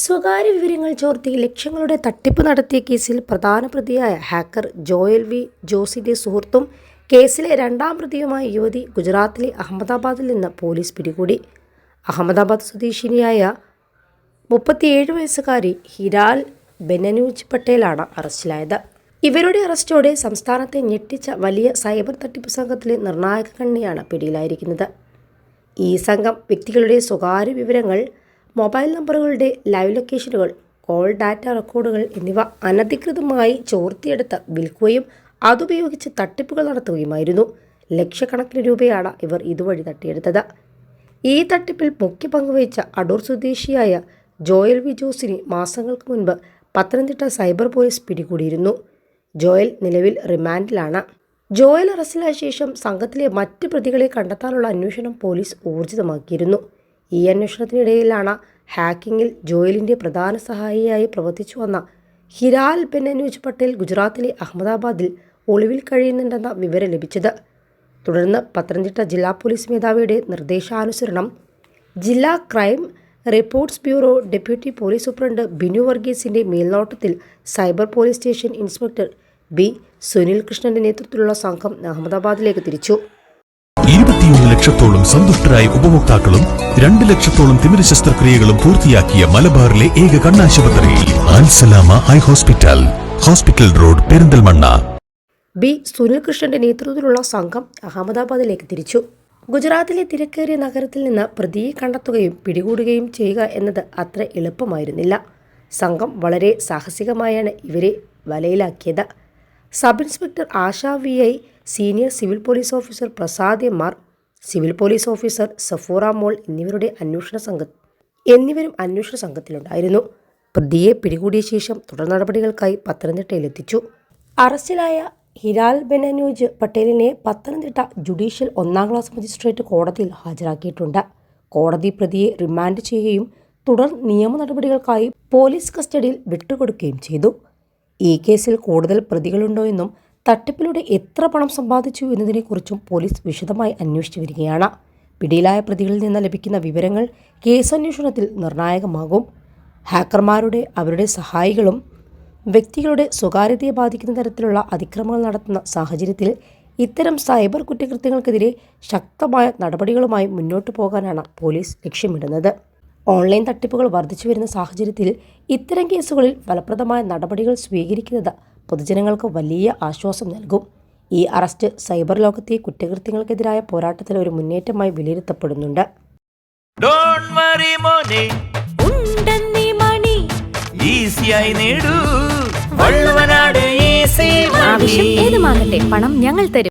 സ്വകാര്യ വിവരങ്ങൾ ചോർത്തി ലക്ഷങ്ങളുടെ തട്ടിപ്പ് നടത്തിയ കേസിൽ പ്രധാന പ്രതിയായ ഹാക്കർ ജോയൽ വി ജോസിന്റെ സുഹൃത്തും കേസിലെ രണ്ടാം പ്രതിയുമായ യുവതി ഗുജറാത്തിലെ അഹമ്മദാബാദിൽ നിന്ന് പോലീസ് പിടികൂടി. അഹമ്മദാബാദ് സ്വദേശിനിയായ മുപ്പത്തിയേഴ് വയസ്സുകാരി ഹിരാൽ ബെനനൂജ് പട്ടേലാണ് അറസ്റ്റിലായത്. ഇവരുടെ അറസ്റ്റോടെ സംസ്ഥാനത്തെ ഞെട്ടിച്ച വലിയ സൈബർ തട്ടിപ്പ് സംഘത്തിലെ നിർണായക കണ്ണിയാണ് പിടിയിലായിരിക്കുന്നത്. ഈ സംഘം വ്യക്തികളുടെ സ്വകാര്യ വിവരങ്ങൾ മൊബൈൽ നമ്പറുകളുടെ ലൈവ് ലൊക്കേഷനുകൾ കോൾ ഡാറ്റ റെക്കോർഡുകൾ എന്നിവ അനധികൃതമായി ചോർത്തിയെടുത്ത് വിൽക്കുകയും അതുപയോഗിച്ച് തട്ടിപ്പുകൾ നടത്തുകയുമായിരുന്നു. ലക്ഷക്കണക്കിന് രൂപയാണ് ഇവർ ഇതുവഴി തട്ടിയെടുത്തത്. ഈ തട്ടിപ്പിൽ മുഖ്യ പങ്കുവഹിച്ച അടൂർ സ്വദേശിയായ ജോയൽ വി ജോസിനെ മാസങ്ങൾക്ക് മുൻപ് പത്തനംതിട്ട സൈബർ പോലീസ് പിടികൂടിയിരുന്നു. ജോയൽ നിലവിൽ റിമാൻഡിലാണ്. ജോയൽ അറസ്റ്റിലായ ശേഷം സംഘത്തിലെ മറ്റ് പ്രതികളെ കണ്ടെത്താനുള്ള അന്വേഷണം പോലീസ് ഊർജിതമാക്കിയിരുന്നു. ഈ അന്വേഷണത്തിനിടയിലാണ് ഹാക്കിങ്ങിൽ ജോയലിന്റെ പ്രധാന സഹായിയായി പ്രവർത്തിച്ചു വന്ന ഹിരാൽ ബെനനൂജ് പട്ടേൽ ഗുജറാത്തിലെ അഹമ്മദാബാദിൽ ഒളിവിൽ കഴിയുന്നുണ്ടെന്ന വിവരം ലഭിച്ചത്. തുടർന്ന് പത്തനംതിട്ട ജില്ലാ പോലീസ് മേധാവിയുടെ നിർദ്ദേശാനുസരണം ജില്ലാ crime reports bureau deputy police superintendent Binu വർഗീസിന്റെ മേൽനോട്ടത്തിൽ cyber police station inspector B Sunil കൃഷ്ണന്റെ നേതൃത്വത്തിലുള്ള സംഘം അഹമ്മദാബാദിലേക്ക് തിരിച്ചു. ഇരുപത്തിയൊന്ന് ലക്ഷത്തോളം സന്തുഷ്ടരായ ഉപഭോക്താക്കളും രണ്ട് ലക്ഷത്തോളം തിമിര ശസ്ത്രക്രിയകളും പൂർത്തിയാക്കിയ മലബാറിലെ ഏക കണ്ണാശുപത്രി. Alsalama eye hospital. Hospital road Perinthalmanna. B സുനിൽകൃഷ്ണന്റെ നേതൃത്വത്തിലുള്ള സംഘം അഹമ്മദാബാദിലേക്ക് തിരിച്ചു. ഗുജറാത്തിലെ തിരക്കേറിയ നഗരത്തിൽ നിന്ന് പ്രതിയെ കണ്ടെത്തുകയും പിടികൂടുകയും ചെയ്യുക എന്നത് അത്ര എളുപ്പമായിരുന്നില്ല. സംഘം വളരെ സാഹസികമായാണ് ഇവരെ വലയിലാക്കിയത്. Sub inspector Asha V I senior civil police officer Prasad M R civil police officer Safoora Mol എന്നിവരുടെ അന്വേഷണ സംഘ എന്നിവരും അന്വേഷണ സംഘത്തിലുണ്ടായിരുന്നു. പ്രതിയെ പിടികൂടിയ ശേഷം തുടർ നടപടികൾക്കായി പത്തനംതിട്ടയിലെത്തിച്ചു. അറസ്റ്റിലായ ഹിരാൽ ബെനനൂജ് പട്ടേലിനെ പത്തനംതിട്ട ജുഡീഷ്യൽ ഒന്നാം ക്ലാസ് മജിസ്ട്രേറ്റ് കോടതിയിൽ ഹാജരാക്കിയിട്ടുണ്ട്. കോടതി പ്രതിയെ റിമാൻഡ് ചെയ്യുകയും തുടർ നിയമ നടപടികൾക്കായി പോലീസ് കസ്റ്റഡിയിൽ വിട്ടുകൊടുക്കുകയും ചെയ്തു. ഈ കേസിൽ കൂടുതൽ പ്രതികളുണ്ടോ എന്നും തട്ടിപ്പിലൂടെ എത്ര പണം സമ്പാദിച്ചു എന്നതിനെക്കുറിച്ചും പോലീസ് വിശദമായി അന്വേഷിച്ചു വരികയാണ്. പിടിയിലായ പ്രതികളിൽ നിന്ന് ലഭിക്കുന്ന വിവരങ്ങൾ കേസന്വേഷണത്തിൽ നിർണായകമാകും. ഹാക്കർമാരുടെ അവരുടെ സഹായികളും വ്യക്തികളുടെ സ്വകാര്യതയെ ബാധിക്കുന്ന തരത്തിലുള്ള അതിക്രമങ്ങൾ നടത്തുന്ന സാഹചര്യത്തിൽ ഇത്തരം സൈബർ കുറ്റകൃത്യങ്ങൾക്കെതിരെ ശക്തമായ നടപടികളുമായി മുന്നോട്ടു പോകാനാണ് പോലീസ് ലക്ഷ്യമിടുന്നത്. ഓൺലൈൻ തട്ടിപ്പുകൾ വർദ്ധിച്ചു വരുന്ന സാഹചര്യത്തിൽ ഇത്തരം കേസുകളിൽ ഫലപ്രദമായ നടപടികൾ സ്വീകരിക്കുന്നത് പൊതുജനങ്ങൾക്ക് വലിയ ആശ്വാസം നൽകും. ഈ അറസ്റ്റ് സൈബർ ലോകത്തെ കുറ്റകൃത്യങ്ങൾക്കെതിരായ പോരാട്ടത്തിൽ ഒരു മുന്നേറ്റമായി വിലയിരുത്തപ്പെടുന്നുണ്ട്. ഡോണ്ട് വറി മോനെ. ഉണ്ടെന്നീ മണി. ഈസിയായി നേടൂ. വള്ളുവനാട് ഈസി ആവശ്യം ഏതുമാകട്ടെ പണം ഞങ്ങൾ തരും.